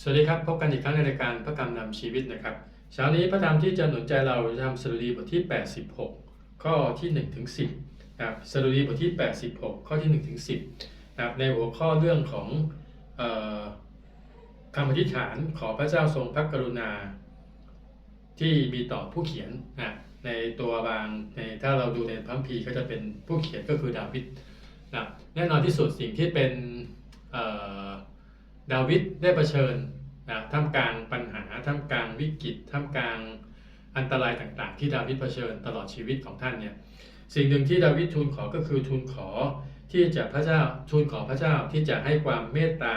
สวัสดีครับ พบกันอีกครั้งในรายการพระกรรมนำชีวิตนะครับเช้านี้พระธรรมที่จะหนุนใจเราจะทำสดุดีบทที่ 86 ข้อที่1ถึง10นะครับสดุดีบทที่ 86 ข้อที่1ถึง10นะครับในหัวข้อเรื่องของออคำอธิษฐานขอพระเจ้าทรงพระกรุณา ที่มีต่อผู้เขียนนะในตัวบางในถ้าเราดูในพระคัมภีร์ก็จะเป็นผู้เขียนก็คือดาวิดนะแน่นอนที่สุดสิ่งที่เป็นเอ่อ ดาวิดได้เผชิญนะท่ามกลางปัญหาท่ามกลางวิกฤตท่ามกลางอันตรายต่างๆ ที่ดาวิดเผชิญตลอดชีวิตของท่านเนี่ยสิ่งหนึ่งที่ดาวิดทูลขอก็คือทูลขอที่จะพระเจ้าทูลขอพระเจ้าที่จะให้ความเมตตา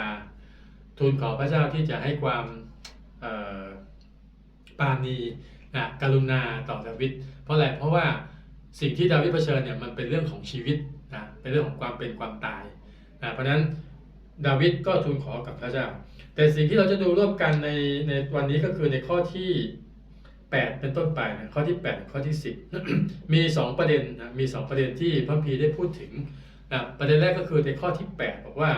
ทูลขอพระเจ้าที่จะให้ความปาณีนะกรุณาต่อดาวิดเพราะอะไรเพราะว่าสิ่งที่ดาวิดเผชิญเนี่ยมันเป็นเรื่องของชีวิตนะเป็นเรื่องของความเป็นความตายนะเพราะฉะนั้น ดาวิดก็ทูลขอกับพระเจ้า แต่สิ่งที่เราจะดูร่วมกันในในวันนี้ก็คือในข้อที่ 8 เป็นต้นไปนะข้อที่ 8 ข้อที่ 10 มี 2 ประเด็นนะมี 2 ประเด็นที่พระพีได้พูดถึงนะประเด็นแรกก็คือในข้อที่ 8 บอกว่า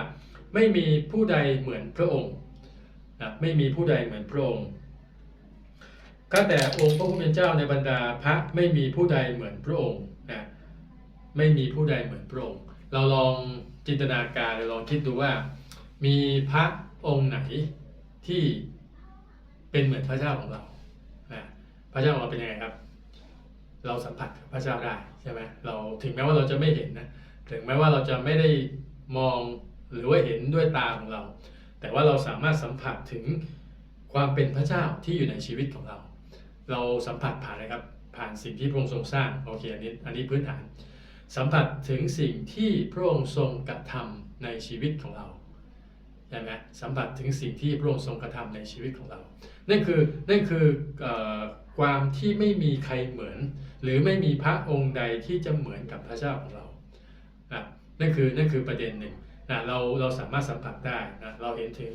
ไม่มีผู้ใดเหมือนพระองค์นะไม่มีผู้ใดเหมือนพระองค์ข้าแต่องค์พระผู้เป็นเจ้าในบรรดาพระไม่มีผู้ใดเหมือนพระองค์นะไม่มีผู้ใดเหมือนพระองค์เราลอง จินตนาการเราลองคิดดูว่า มีพระองค์ไหนที่เป็นเหมือนพระเจ้าของเรานะพระเจ้าของเราเป็นยังไงครับ เราสัมผัสพระเจ้าได้ใช่ไหมเราถึงแม้ว่าเราจะไม่เห็นนะถึงแม้ว่าเราจะไม่ได้มองหรือว่าเห็นด้วยตาของเรา แต่ว่าเราสามารถสัมผัสถึงความเป็นพระเจ้าที่อยู่ในชีวิตของเรา เราสัมผัสผ่านนะครับผ่านสิ่งที่พระองค์ทรงสร้างโอเคอันนี้อันนี้พื้นฐาน สัมผัสถึงสิ่งที่พระองค์ทรงกระทำในชีวิตของเราใช่ไหมสัมผัสถึงสิ่งที่พระองค์ทรงกระทำในชีวิตของเรา นั่นคือนั่นคือเออความที่ไม่มีใครเหมือน หรือไม่มีพระองค์ใดที่จะเหมือนกับพระเจ้าของเรานะนั่นคือนั่นคือประเด็นหนึ่งนะเราเราสามารถสัมผัสได้นะเราเห็นถึง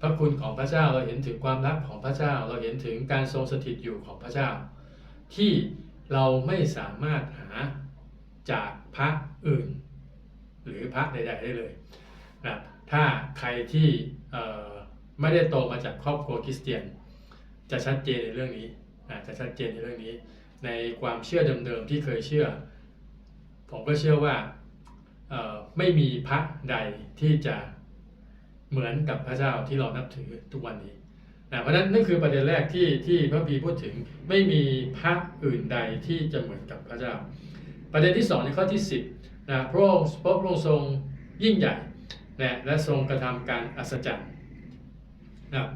พระคุณของพระเจ้าเราเห็นถึงความรักของพระเจ้า เราเห็นถึงการทรงสถิตอยู่ของพระเจ้า ที่เราไม่สามารถหา จากพระอื่น หรือพระใดๆได้เลยนะถ้าใครที่ไม่ได้โตมาจากครอบครัวคริสเตียน จะชัดเจนในเรื่องนี้นะจะชัดเจนในเรื่องนี้ ในความเชื่อเดิมๆที่เคยเชื่อ ผมก็เชื่อว่าไม่มีพระใดที่จะเหมือนกับพระเจ้าที่เรานับถือทุกวันนี้นะเพราะนั้นนั่นคือประเด็นแรกที่ที่พระพีพูดถึงไม่มีพระอื่นใดที่จะเหมือนกับพระเจ้า ประเด็นที่สองในข้อที่ 10นะพระองค์พระองค์ทรงยิ่งใหญ่นะและทรงกระทำการอัศจรรย์นะ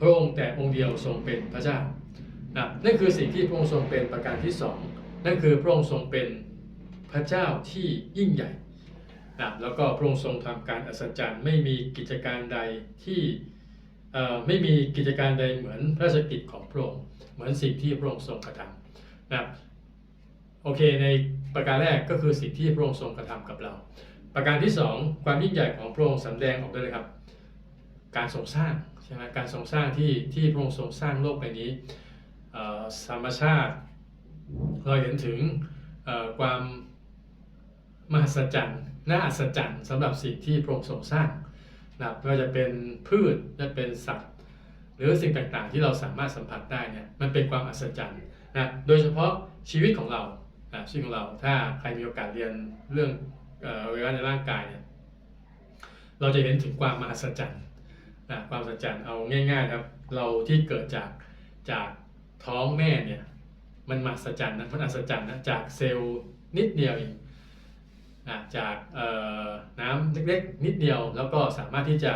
พระองค์แต่องค์เดียวทรงเป็นพระเจ้านะนั่นคือสิ่งที่พระองค์ทรงเป็นประการที่สองนั่นคือพระองค์ทรงเป็นพระเจ้าที่ยิ่งใหญ่นะแล้วก็พระองค์ทรงทำการอัศจรรย์ ไม่มีกิจการใดที่ไม่มีกิจการใดเหมือนพระราชกิจของพระองค์เหมือนสิ่งที่พระองค์ทรงกระทำนะ โอเค ในประการแรกก็คือสิ่งที่พระองค์ทรงกระทำกับเรา ประการที่สองความยิ่งใหญ่ของพระองค์สำแดงออกด้เลยครับ การทรงสร้างใช่ไหมการทรงสร้างที่ที่พระองค์ทรงสร้างโลกใบนี้ธรรมชาติ เราเห็นถึงความมหัศจรรย์น่าอัศจรรย์สำหรับสิ่งที่พระองค์ทรงสร้างนะครับไม่ว่าจะเป็นพืชจะเป็นสัตว์ หรือสิ่งต่างๆ ที่เราสามารถสัมผัสได้เนี่ยมันเป็นความอัศจรรย์นะโดยเฉพาะชีวิตของเรา ชีวิตของเรา ถ้าใครมีโอกาสเรียนเรื่องเอ่ออวัยวะในร่างกายเนี่ยเราจะเห็นถึงความมหัศจรรย์นะความมหัศจรรย์เอาง่ายๆครับ เราที่เกิดจากจากท้องแม่เนี่ยมันมหัศจรรย์นะมันอัศจรรย์นะจากเซลล์นิดเดียวเองนะจากน้ำเล็กๆนิดเดียว แล้วก็สามารถที่จะ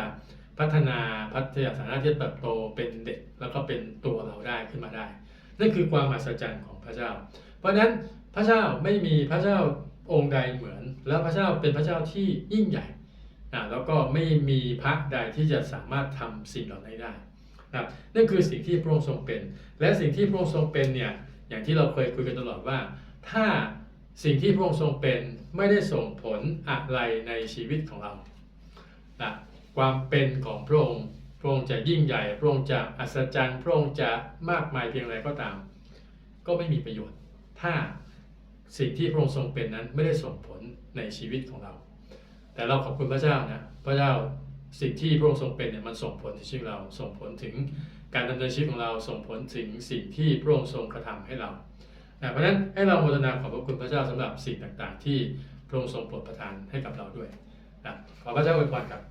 พัฒนาพัฒนาสามารถที่จะเติบโตเป็นเด็ก แล้วก็เป็นตัวเราได้ขึ้นมาได้ นั่นคือความมหัศจรรย์ของพระเจ้า เพราะฉะนั้น พระเจ้าไม่มีพระเจ้าองค์ใดเหมือน แล้วพระเจ้าเป็นพระเจ้าที่ยิ่งใหญ่นะแล้วก็ไม่มีพระใดที่จะสามารถทำสิ่งเหล่านี้ได้นะนั่นคือสิ่งที่พระองค์ทรงเป็น และสิ่งที่พระองค์ทรงเป็นเนี่ยอย่างที่เราเคยคุยกันตลอดว่า ถ้าสิ่งที่พระองค์ทรงเป็นไม่ได้ส่งผลอะไรในชีวิตของเรานะความเป็นของพระองค์พระองค์จะยิ่งใหญ่ พระองค์จะอัศจรรย์ พระองค์จะมากมายเพียงไรก็ตาม ก็ไม่มีประโยชน์ ถ้า สิ่งที่พระองค์ทรงเป็นนั้นไม่ได้ส่งผลในชีวิตของเรา แต่เราขอบคุณพระเจ้านะพระเจ้าสิ่งที่พระองค์ทรงเป็นเนี่ยมันส่งผลถึงชีวิตเรา ส่งผลถึงการดำเนินชีวิตของเรา ส่งผลถึงสิ่งที่พระองค์ทรงกระทำให้เรานะเพราะฉะนั้นให้เราโมทนาขอบพระคุณพระเจ้าสำหรับสิ่งต่างๆ ที่พระองค์ทรงโปรดประทานให้กับเราด้วยนะขอพระเจ้าอวยพรครับ